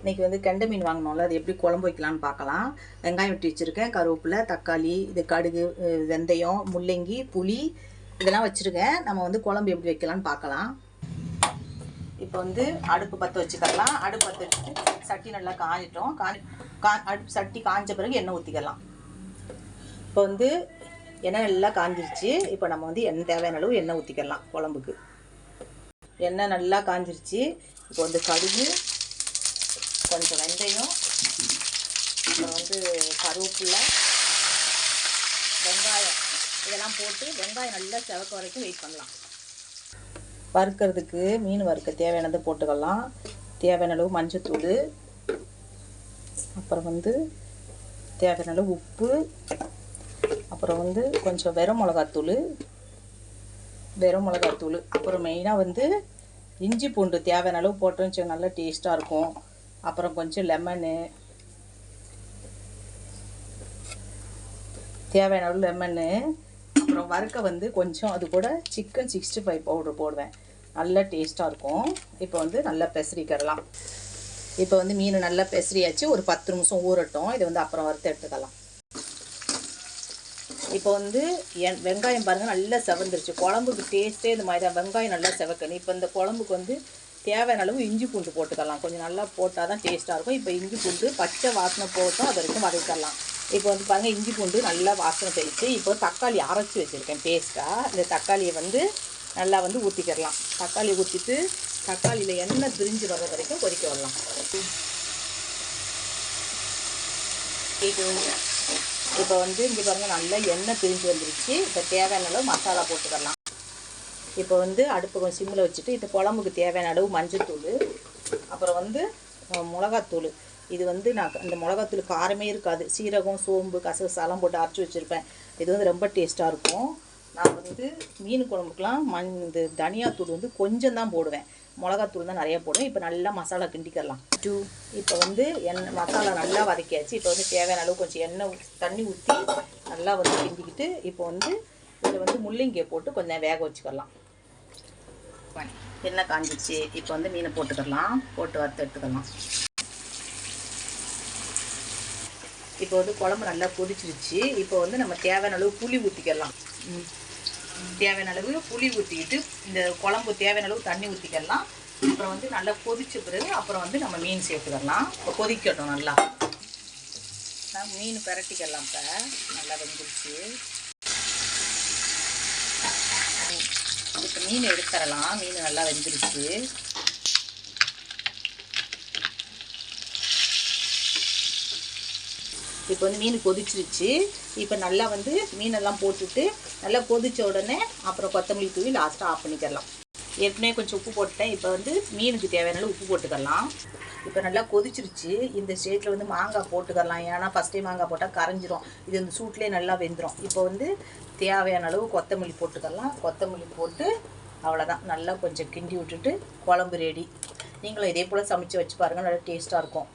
இன்றைக்கி வந்து கெண்டை மீன் வாங்கினோம்ல அது எப்படி குழம்பு வைக்கலாம்னு பார்க்கலாம். வெங்காயம் வெட்டி வச்சுருக்கேன் கருவேப்பிலை தக்காளி இது கடுகு வெந்தயம் முள்ளங்கி புளி இதெல்லாம் வச்சுருக்கேன். நம்ம வந்து குழம்பு எப்படி வைக்கலாம்னு பார்க்கலாம். இப்போ வந்து அடுப்பு பற்ற வச்சுக்கலாம் அடுப்பு பற்ற வச்சுட்டு சட்டி நல்லா காஞ்சிட்டோம். காஞ்சி கா அடுப்பு சட்டி காஞ்ச பிறகு எண்ணெய் ஊற்றிக்கலாம் இப்போ வந்து எண்ணெய் நல்லா காஞ்சிருச்சு. இப்போ நம்ம வந்து எண்ணெய் தேவையான அளவு எண்ணெய் ஊற்றிக்கலாம் குழம்புக்கு. எண்ணெய் நல்லா காஞ்சிருச்சு. இப்போ வந்து கடுகு கொஞ்சம் வெந்தயம். அப்புறம் வந்து கருவேப்பிலை வெங்காயம். இதெல்லாம் போட்டு வெங்காயம் நல்லா செவக்க வரைக்கும் வெயிட் பண்ணலாம். வறுக்கிறதுக்கு மீன் வறுக்க தேவையானதை போட்டுக்கலாம். தேவையான அளவு மஞ்சத்தூள். அப்புறம் வந்து தேவையான அளவு உப்பு. அப்புறம் வந்து கொஞ்சம் வெறும் மிளகாத்தூள். வெறும் மிளகாத்தூள். அப்புறம் மெயினாக வந்து இஞ்சி பூண்டு தேவையான அளவு போட்டோம்னு நல்லா டேஸ்ட்டாக இருக்கும். அப்புறம் கொஞ்சம் லெமனு தேவையான அளவு லெமனு அப்புறம் வறுக்க வந்து கொஞ்சம் அது கூட சிக்கன் சிக்ஸ்டி ஃபைவ் பவுடர் போடுவேன். நல்லா டேஸ்ட்டாக இருக்கும். இப்போ வந்து நல்லா பெசரிக்கிறலாம். இப்போ வந்து மீன் நல்லா பெசரியாச்சு. ஒரு பத்து நிமிஷம் ஊறட்டும். இதை வந்து அப்புறம் வறுத்து எடுத்துக்கலாம். இப்போ வந்து என் வெங்காயம் பாருங்கள் நல்லா செவந்துருச்சு. குழம்புக்கு டேஸ்ட்டே இந்த மாதிரி தான் வெங்காயம் நல்லா செவக்கணும். இப்போ இந்த குழம்புக்கு வந்து தேவையான அளவு இஞ்சி பூண்டு போட்டுக்கலாம். கொஞ்சம் நல்லா போட்டால் தான் டேஸ்ட்டாக இருக்கும். இப்போ இஞ்சி பூண்டு பச்சை வாசனை போட்டோம் அது வரைக்கும் வதக்கலாம் இப்போ வந்து பாருங்கள் இஞ்சி பூண்டு நல்லா வாசனை போயிடுச்சு இப்போ தக்காளி அரைச்சி வச்சுருக்கேன் பேஸ்ட்டாக இந்த தக்காளியை வந்து நல்லா வந்து ஊற்றிக்கிடலாம் தக்காளி ஊற்றிட்டு தக்காளியில் எண்ணெய் பிரிஞ்சு வர்ற வரைக்கும் கொதிக்க விடலாம். இப்போ இப்போ வந்து இங்கே பாருங்கள் நல்லா எண்ணெய் பிரிஞ்சு வந்துருச்சு. இப்போ தேவையான அளவு மசாலா போட்டுக்கலாம் இப்போ வந்து அடுப்பு கொஞ்சம் சிம்மில் வச்சுட்டு இது குழம்புக்கு தேவையான அளவு மஞ்சத்தூள் அப்புறம் வந்து மிளகாத்தூள். இது வந்து நான் இந்த மிளகாத்தூள் காரமே இருக்காது. சீரகம் சோம்பு கசகசாலாம் போட்டு அரைச்சி வச்சுருப்பேன். இது வந்து ரொம்ப டேஸ்ட்டாக இருக்கும். நான் வந்து மீன் குழம்புக்கெலாம் மண் இந்த தனியாத்தூள் வந்து கொஞ்சம் தான் போடுவேன். மிளகாத்தூள் தான் நிறைய போடுவேன். இப்போ நல்லா மசாலா கிண்டிக்கலாம் டூ. இப்போ வந்து எண்ணெய் மசாலா நல்லா வதக்கியாச்சு. இப்போ வந்து தேவையான அளவு கொஞ்சம் எண்ணெய் தண்ணி ஊற்றி நல்லா வந்து கிண்டிக்கிட்டு இப்போ வந்து இதில் வந்து முள்ளிங்கை போட்டு கொஞ்சம் வேக வச்சுக்கலாம். எண்ணெய் காஞ்சிச்சு. இப்போ வந்து மீனை போட்டுக்கலாம். போட்டு வறுத்து எடுத்துக்கலாம். இப்போ வந்து குழம்பு நல்லா கொதிச்சிருச்சு. இப்போ வந்து நம்ம தேவையான அளவு புளி ஊற்றிக்கலாம் தேவையான அளவு புளி ஊற்றிக்கிட்டு இந்த குழம்பு தேவையான அளவு தண்ணி ஊற்றிக்கலாம் அப்புறம் வந்து நல்லா கொதிச்ச பிறகு அப்புறம் வந்து நம்ம மீன் சேர்த்துக்கலாம். இப்போ கொதிக்கட்டும் நல்லா. நான் மீன் பிரட்டிக்கலாம் இப்போ. நல்லா வெந்துருச்சு. மீன் எடுத்துடலாம் மீன் நல்லா வெந்துருச்சு. இப்போ வந்து மீன் கொதிச்சிருச்சு. இப்போ நல்லா வந்து மீனெல்லாம் போட்டுட்டு நல்லா கொதித்த உடனே அப்புறம் கொத்தமல்லி தூவி லாஸ்ட்டாக ஆஃப் பண்ணிக்கலாம் ஏற்கனவே கொஞ்சம் உப்பு போட்டுட்டேன். இப்போ வந்து மீனுக்கு தேவையான அளவு உப்பு போட்டுக்கலாம். இப்போ நல்லா கொதிச்சிருச்சு. இந்த ஸ்டேட்டில் வந்து மாங்காய் போட்டுக்கலாம். ஏன்னா ஃபஸ்ட்டே மாங்காய் போட்டால் கரைஞ்சிரும். இது இந்த சூட்லேயே நல்லா வெந்துடும் இப்போ வந்து தேவையான அளவு கொத்தமல்லி போட்டுக்கலாம். கொத்தமல்லி போட்டு அவ்வளோதான் நல்லா கொஞ்சம் கிண்டி விட்டுட்டு குழம்பு ரெடி நீங்களும் இதே போல் சமைச்சு வச்சு பாருங்கள் நல்லா டேஸ்ட்டாக இருக்கும்.